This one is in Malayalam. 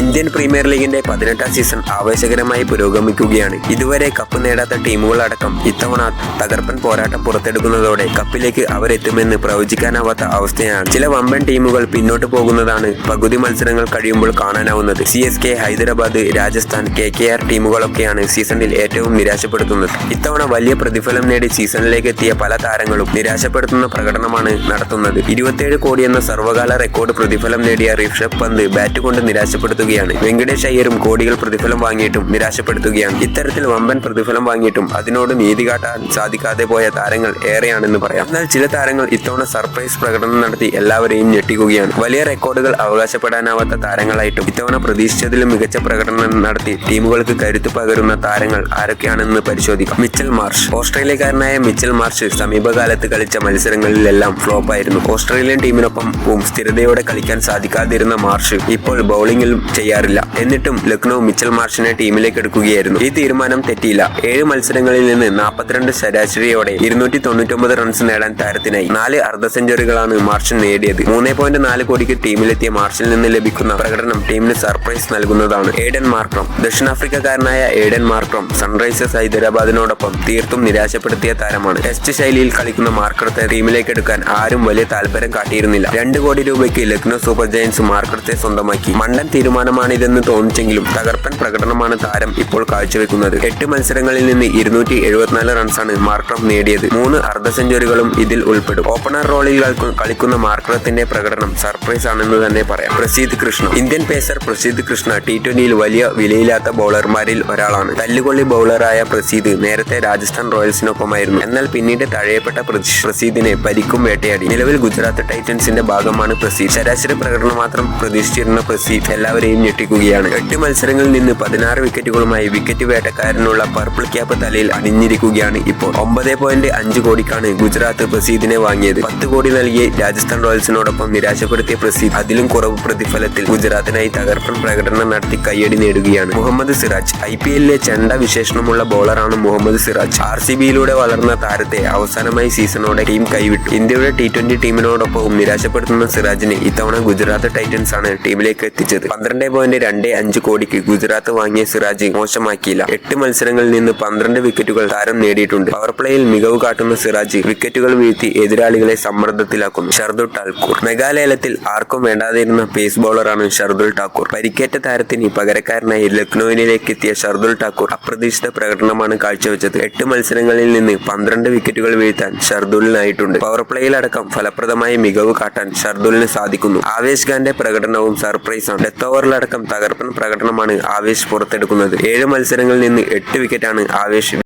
ഇന്ത്യൻ പ്രീമിയർ ലീഗിന്റെ പതിനെട്ടാം സീസൺ ആവേശകരമായി പുരോഗമിക്കുകയാണ്. ഇതുവരെ കപ്പ് നേടാത്ത ടീമുകളടക്കം ഇത്തവണ തകർപ്പൻ പോരാട്ടം പുറത്തെടുക്കുന്നതോടെ കപ്പിലേക്ക് അവരെത്തുമെന്ന് പ്രവചിക്കാനാവാത്ത അവസ്ഥയാണ്. ചില വമ്പൻ ടീമുകൾ പിന്നോട്ട് പോകുന്നതാണ് പകുതി മത്സരങ്ങൾ കഴിയുമ്പോൾ കാണാനാവുന്നത്. C S K Hyderabad Rajasthan K K R ടീമുകളൊക്കെയാണ് സീസണിൽ ഏറ്റവും നിരാശപ്പെടുത്തുന്നത്. ഇത്തവണ വലിയ പ്രതിഫലം നേടി സീസണിലേക്ക് എത്തിയ പല താരങ്ങളും നിരാശപ്പെടുത്തുന്ന പ്രകടനമാണ് നടത്തുന്നത്. ഇരുപത്തിയേഴ് കോടി എന്ന സർവകാല റെക്കോർഡ് പ്രതിഫലം നേടിയ ഋഷഭ് പന്ത് ബാറ്റ് കൊണ്ട് നിരാശപ്പെടുത്തുകയാണ്. വെങ്കടേഷ് അയ്യരും കോടികൾ പ്രതിഫലം വാങ്ങിയിട്ടും നിരാശപ്പെടുത്തുകയാണ്. ഇത്തരത്തിൽ വമ്പൻ പ്രതിഫലം വാങ്ങിയിട്ടും അതിനോട് നീതി കാട്ടാൻ സാധിക്കാതെ പോയ താരങ്ങൾ ഏറെയാണെന്ന് പറയാം. എന്നാൽ ചില താരങ്ങൾ ഇത്തവണ സർപ്രൈസ് പ്രകടനം നടത്തി എല്ലാവരെയും ഞെട്ടിക്കുകയാണ്. വലിയ റെക്കോർഡുകൾ അവകാശപ്പെടാനാവാത്ത താരങ്ങളായിട്ടും ഇത്തവണ പ്രതീക്ഷിച്ചതിലും മികച്ച പ്രകടനം നടത്തി ടീമുകൾക്ക് കരുത്തു പകരുന്ന താരങ്ങൾ ആരൊക്കെയാണെന്ന് പരിശോധിക്കാം. Mitchell Marsh. ഓസ്ട്രേലിയക്കാരനായ മിച്ചൽ മാർഷ് സമീപകാലത്ത് കളിച്ച മത്സരങ്ങളിലെല്ലാം ഫ്ലോപ്പായിരുന്നു. ഓസ്ട്രേലിയൻ ടീമിനൊപ്പം സ്ഥിരതയോടെ കളിക്കാൻ സാധിക്കാതിരുന്ന മാർഷ് ഇപ്പോൾ ബൗളിംഗിലും ചെയ്യാറില്ല. എന്നിട്ടും ലക്നൗ മിച്ചൽ മാർഷിനെ ടീമിലേക്ക് എടുക്കുകയായിരുന്നു. ഈ തീരുമാനം തെറ്റിയില്ല. ഏഴ് മത്സരങ്ങളിൽ നിന്ന് നാൽപ്പത്തിരണ്ട് ശരാശരിയോടെ ഇരുന്നൂറ്റി തൊണ്ണൂറ്റൊമ്പത് റൺസ് നേടാൻ താരത്തിനായി. നാല് അർദ്ധ സെഞ്ചുറികളാണ് മാർഷൻ നേടിയത്. മൂന്ന് പോയിന്റ് നാല് കോടിക്ക് ടീമിലെത്തിയ മാർഷിൽ നിന്ന് ലഭിക്കുന്ന പ്രകടനം ടീമിന് സർപ്രൈസ് നൽകുന്നതാണ്. Aiden Markram. ദക്ഷിണാഫ്രിക്കക്കാരനായ Aiden Markram Sunrisers ഹൈദരാബാദിനോടൊപ്പം തീർത്തും നിരാശപ്പെടുത്തിയ താരമാണ്. ടെസ്റ്റ് ശൈലിയിൽ കളിക്കുന്ന മാർക്കറത്തെ ടീമിലേക്ക് എടുക്കാൻ ആരും വലിയ താല്പര്യം കാട്ടിയിരുന്നില്ല. രണ്ട് കോടി രൂപയ്ക്ക് ലക്നൗ സൂപ്പർ ജയൻസ് മാർക്കറത്തെ സ്വന്തമാക്കി. മണ്ടൻ തീരുമാനമാണിതെന്ന് തോന്നിച്ചെങ്കിലും തകർപ്പൻ പ്രകടനമാണ് താരം ഇപ്പോൾ കാഴ്ചവെക്കുന്നത്. എട്ട് മത്സരങ്ങളിൽ നിന്ന് ഇരുന്നൂറ്റി എഴുപത്തിനാല് റൺസാണ് മാർക്രം നേടിയത്. മൂന്ന് അർദ്ധ സെഞ്ചുറികളും ഇതിൽ ഉൾപ്പെടും. ഓപ്പണർ റോളിൽ കളിക്കുന്ന മാർക്രത്തിന്റെ പ്രകടനം സർപ്രൈസ് ആണെന്ന് തന്നെ പറയാം. Prasidh Krishna. Indian pacer Prasidh Krishna T ട്വന്റിയിൽ വലിയ വിലയില്ലാത്ത ബൗളർമാരിൽ ഒരാളാണ്. തല്ലുകൊള്ളി ബൗളറായ പ്രസീദ് നേരത്തെ രാജസ്ഥാൻ റോയൽസിനൊപ്പമായിരുന്നു. എന്നാൽ പിന്നീട് തഴയപ്പെട്ട പ്രസീദിനെ പരിക്കും വേട്ടയാടി. നിലവിൽ ഗുജറാത്ത് ടൈറ്റൻസിന്റെ ഭാഗമാണ് പ്രസീദ്. ശരാശരി പ്രകടനം മാത്രം പ്രതീക്ഷിച്ചിരുന്ന പ്രസീദ് എല്ലാവരെയും ഞെട്ടിക്കുകയാണ്. എട്ട് മത്സരങ്ങളിൽ നിന്ന് പതിനാറ് വിക്കറ്റുകളുമായി വിക്കറ്റ് വേട്ടക്കാരനുള്ള പർപ്പിൾ ക്യാപ്പ് തലയിൽ അണിഞ്ഞിരിക്കുകയാണ് ഇപ്പോൾ. ഒമ്പത് പോയിന്റ് അഞ്ച് കോടിക്കാണ് ഗുജറാത്ത് പ്രസീദിനെ വാങ്ങിയത്. പത്ത് കോടി നൽകി രാജസ്ഥാൻ റോയൽസിനോടൊപ്പം നിരാശപ്പെടുത്തിയ പ്രസീദ് അതിലും കുറവ് പ്രതിഫലത്തിൽ ഗുജറാത്തിനായി തകർപ്പൻ പ്രകടനം നടത്തി കയ്യടി നേടുകയാണ്. മുഹമ്മദ് സിറാജ് ഐ പി എല്ലിലെ ചെണ്ട വിശേഷണമുള്ള ബോളറാണ് മുഹമ്മദ് സിറാജ്. ആർ സി ബിയിലൂടെ വളർന്ന താരത്തെ അവസാനമായി സീസണോടെ ടീം കൈവിട്ടു. ഇന്ത്യയുടെ ടി ട്വന്റി ടീമിനോടൊപ്പവും നിരാശപ്പെടുത്തുന്ന സിറാജിനെ ഇത്തവണ ഗുജറാത്ത് ടൈറ്റൻസ് ആണ് ടീമിലേക്ക് എത്തിച്ചത്. പന്ത്രണ്ട് പോയിന്റ് രണ്ട് അഞ്ച് കോടിക്ക് ഗുജറാത്ത് വാങ്ങിയ സിറാജ് മോശമാക്കിയില്ല. എട്ട് മത്സരങ്ങളിൽ നിന്ന് പന്ത്രണ്ട് വിക്കറ്റുകൾ താരം നേടിയിട്ടുണ്ട്. പവർ പ്ലേയിൽ മികവ് കാട്ടുന്ന സിറാജ് വിക്കറ്റുകൾ വീഴ്ത്തി എതിരാളികളെ സമ്മർദ്ദത്തിലാക്കുന്നു. ഷർദുൽ ടാക്കൂർ മേഘാലയത്തിൽ ആർക്കും വേണ്ടാതിരുന്ന പേസ് ബോളറാണ് ഷർദുൽ ടാക്കൂർ പരിക്കേറ്റ താരത്തിന് പകരക്കാരനായി ലക്നൌവിനിലേക്ക് എത്തിയ ഷർദുൽ ടാക്കൂർ അപ്രതീക്ഷിത പ്രകടനമാണ് കാഴ്ചവെച്ചത്. എട്ട് മത്സരങ്ങളിൽ നിന്ന് പന്ത്രണ്ട് വിക്കറ്റുകൾ വീഴ്ത്താൻ ഷർദുലിനായിട്ടുണ്ട്. പവർ പ്ലേയിലടക്കം ഫലപ്രദമായി മികവ് കാട്ടാൻ ഷർദുലിന് സാധിക്കുന്നു. ആവേശ് ഖാന്റെ പ്രകടനവും സർപ്രൈസാണ് ഡെത്ത് ഓവറിലടക്കം തകർപ്പൻ പ്രകടനമാണ് ആവേശ് പുറത്തെടുക്കുന്നത്. ഏഴ് മത്സരങ്ങളിൽ നിന്ന് എട്ട് വിക്കറ്റാണ് ആവേശ്